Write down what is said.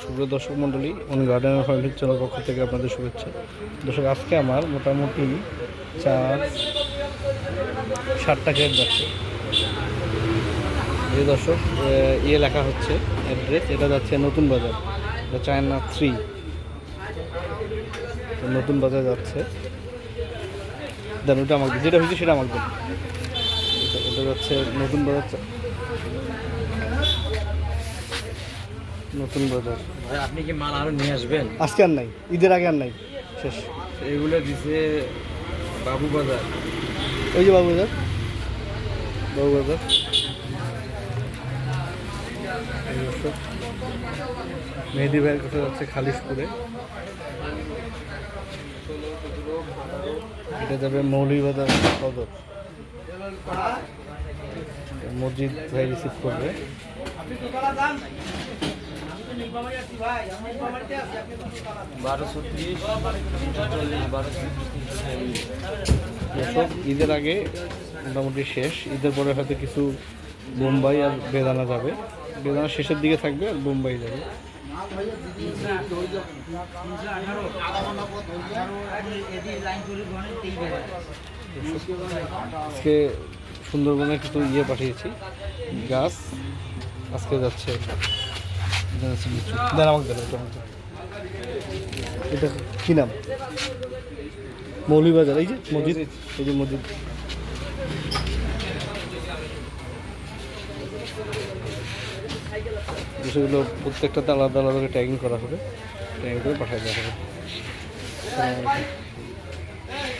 সুপ্রিয় দর্শক মণ্ডলী অন গার্ডেনের ফ্যামিলির চ্যানেল পক্ষ থেকে আপনাদের শুভেচ্ছা। দর্শক, আজকে আমার মোটামুটি চার ষাটটা কেক যাচ্ছে। এই দর্শক ইয়ে লেখা হচ্ছে, অ্যাড্রেস, এটা যাচ্ছে নতুন বাজার চায়না থ্রি। নতুন বাজার যাচ্ছে। দেন, ওটা আমাকে, যেটা হয়েছে সেটা আমাকে এটা- যাচ্ছে নতুন বাজার নতুন বাজার ভাই আপনি কি মাল আরও নিয়ে আসবেন? আজকে আর নাই ঈদের আগে আর নাই শেষ। এগুলো দিছে বাবু বাজার। ওই যে বাবু বাজার। বাবু বাজার। মেহেদি ভাইয়ের কাছে যাচ্ছে খালিশপুরে। এটা যাবে মৌলিবাজার সদর। মসজিদ ভাই রিসিভ করবে। ঈদের আগে মোটামুটি শেষ। ঈদের পরে হয়তো কিছু বোম্বাই আর বেদানা যাবে। বেদানা শেষের দিকে থাকবে আর বোম্বাই যাবে। আজকে সুন্দরবনে কিছু ইয়ে পাঠিয়েছি। গাছ আজকে যাচ্ছে। এটা কী নাম মৌলিবাজার, এই যে মসজিদ, এই যে মসজিদ বিষয়গুলো প্রত্যেকটাতে আলাদা আলাদা করে ট্যাগিং করা হবে ট্যাগিং করে পাঠিয়ে দেওয়া হবে।